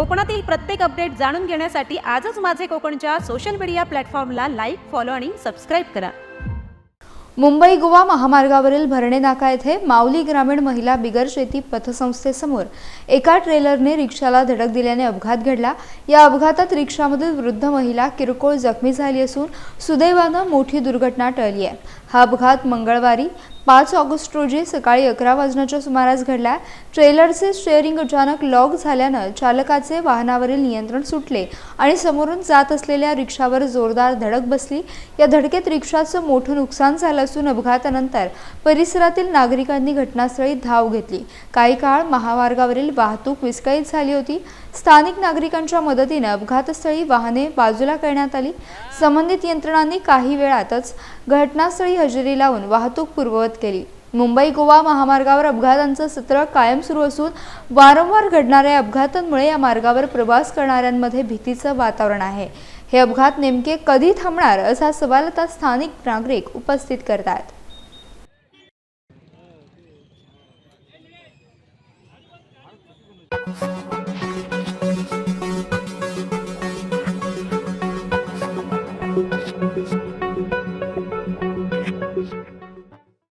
कोकणातील प्रत्येक अपडेट जाणून घेण्यासाठी आजच माझे कोकणच्या सोशल मीडिया प्लॅटफॉर्मला लाईक फॉलो आणि सबस्क्राईब करा. मुंबई गोवा महामार्गावरील भरणे नाका येथे माऊली ग्रामीण महिला बिगर शेती पथसंस्थेसमोर एका ट्रेलरने रिक्षाला धडक दिल्याने अपघात घडला. या अपघातात रिक्षामधील वृद्ध महिला किरकोळ जखमी झाली असून सुदैवानं मोठी दुर्घटना टळली आहे. हा अपघात मंगळवारी पाच ऑगस्ट रोजी सकाळी अकरा वाजण्याच्या सुमारास घडला. ट्रेलरचे स्टेअरिंग अचानक लॉक झाल्यानं चालकाचे वाहनावरील नियंत्रण सुटले आणि समोरून जात असलेल्या रिक्षावर जोरदार धडक बसली. या धडकेत रिक्षाचं मोठं नुकसान झालं असून अपघातानंतर परिसरातील नागरिकांनी घटनास्थळी धाव घेतली. काही काळ महामार्गावरील वाहतूक विस्कळीत झाली होती. स्थानिक नागरिकांच्या मदतीनं अपघातस्थळी वाहने बाजूला करण्यात आली. संबंधित यंत्रणांनी काही वेळातच घटनास्थळी हजेरी लावून वाहतूक पूर्ववत केली मुंबई गोवा महामार्गावर अपघातांचं सत्र कायम सुरू असून वारंवार घडणाऱ्या अपघातांमुळे या मार्गावर प्रवास करणाऱ्यांमध्ये भीतीचं वातावरण आहे हे अपघात नेमके कधी थांबणार असा सवाल आता स्थानिक नागरिक उपस्थित करतात